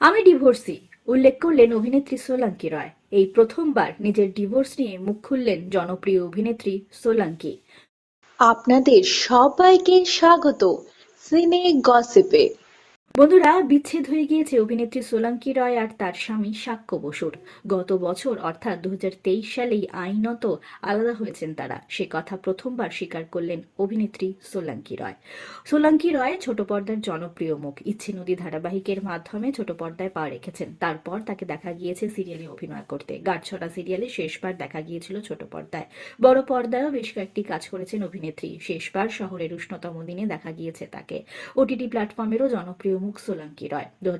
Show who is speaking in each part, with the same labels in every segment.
Speaker 1: আমি ডিভোর্সি। উল্লেখ করলেন অভিনেত্রী সোলাঙ্কি রয়। এই প্রথমবার নিজের ডিভোর্স নিয়ে মুখ খুললেন জনপ্রিয় অভিনেত্রী সোলাঙ্কি।
Speaker 2: আপনাদের সবাইকে স্বাগত। সিনে গসিপে।
Speaker 1: বন্ধুরা, বিচ্ছেদ হয়ে গিয়েছে অভিনেত্রী সোলাঙ্কি রয় আর তার স্বামী সাক্ষ্য বসুর। গত বছর, অর্থাৎ দু সালেই আইনত আলাদা হয়েছেন তারা। সে কথা প্রথমবার স্বীকার করলেন অভিনেত্রী সোলাঙ্কি রয়। সোলাঙ্কি রয় ছোট পর্দার জনপ্রিয় মুখ। ইচ্ছে নদী ধারাবাহিকের মাধ্যমে ছোট পর্দায় পা রেখেছেন। তারপর তাকে দেখা গিয়েছে সিরিয়ালে অভিনয় করতে। গাঢ়ছড়া সিরিয়ালে শেষবার দেখা গিয়েছিল ছোট পর্দায়। বড় পর্দায়ও বেশ কয়েকটি কাজ করেছেন অভিনেত্রী। শেষবার শহরের উষ্ণতম দিনে দেখা গিয়েছে তাকে। ওটিটি প্ল্যাটফর্মেরও জনপ্রিয় মুখ সোলাঙ্কি রয় দু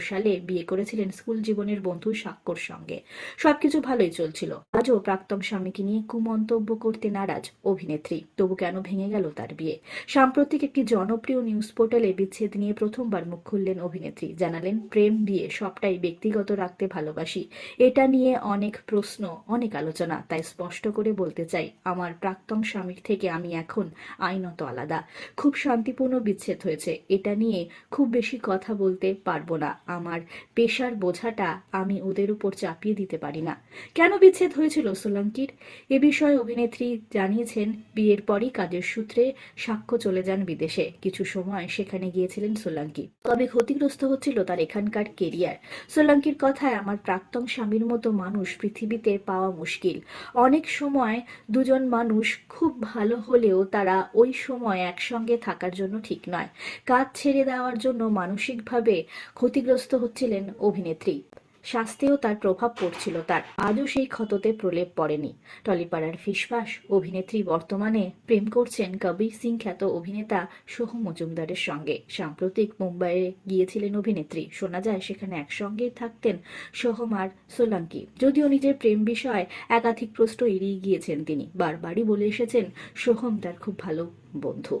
Speaker 1: সালে বিয়ে করেছিলেন স্কুল জীবনের বন্ধু সাক্ষর সঙ্গে। সবকিছু ভালোই চলছিল। আজও প্রাক্তন স্বামীকে নিয়ে কুমন্তব্য করতে নারাজ অভিনেত্রী। তবু কেন ভেঙে গেল তার বিয়ে? সাম্প্রতিক একটি জনপ্রিয় নিউজ পোর্টালে বিচ্ছেদ নিয়ে প্রথমবার মুখ খুললেন অভিনেত্রী। জানালেন, প্রেম বিয়ে সবটাই ব্যক্তিগত রাখতে ভালোবাসি। এটা নিয়ে অনেক প্রশ্ন, অনেক আলোচনা। তাই স্পষ্ট করে বলতে চাই, আমার প্রাক্তন স্বামীর থেকে আমি এখন আইনত আলাদা। খুব শান্তিপূর্ণ বিচ্ছেদ হয়েছে। এটা নিয়ে খুব বেশি কথা বলতে পারব না। আমার পেশার বোঝাটা আমি ওদের উপর চাপিয়ে দিতে পারি না। কেন বিচ্ছেদ হয়েছিল সোলাঙ্কির? এ বিষয়ে অভিনেত্রী জানিয়েছেন, বিয়ের পরই কাজের সূত্রে সাক্ষ্য চলে যান বিদেশে। কিছু সময় সেখানে গিয়েছিলেন সোলাঙ্কি। তবে ক্ষতিগ্রস্ত হচ্ছিল তার এখানকার কেরিয়ার। সোলাঙ্কির কথায় আমার প্রাক্তন স্বামীর মতো মানুষ পৃথিবীতে পাওয়া মুশকিল। অনেক সময় দুজন মানুষ খুব ভালো হলেও তারা ওই সময় একসঙ্গে থাকার জন্য ঠিক নয়। কাজ ছেড়ে দেওয়ার জন্য মানসিকভাবে ক্ষতিগ্রস্ত হচ্ছিলেন অভিনেত্রী। স্বাস্থ্যেও তার প্রভাব পড়ছিল তার। আজও সেই ক্ষততে প্রলেপ পড়েনি। টলিপাড়ার ফিসফাস অভিনেত্রী বর্তমানে প্রেম করছেন কবির সিং খ্যাত অভিনেতা সোহম মজুমদারের সঙ্গে। সাম্প্রতিক মুম্বাইয়ে গিয়েছিলেন অভিনেত্রী। শোনা যায় সেখানে একসঙ্গেই থাকতেন সোহম আর সোলাঙ্কি। যদিও নিজের প্রেম বিষয়ে একাধিক প্রশ্ন এড়িয়ে গিয়েছেন তিনি। বারবারই বলে এসেছেন, সোহম তার খুব ভালো বন্ধু।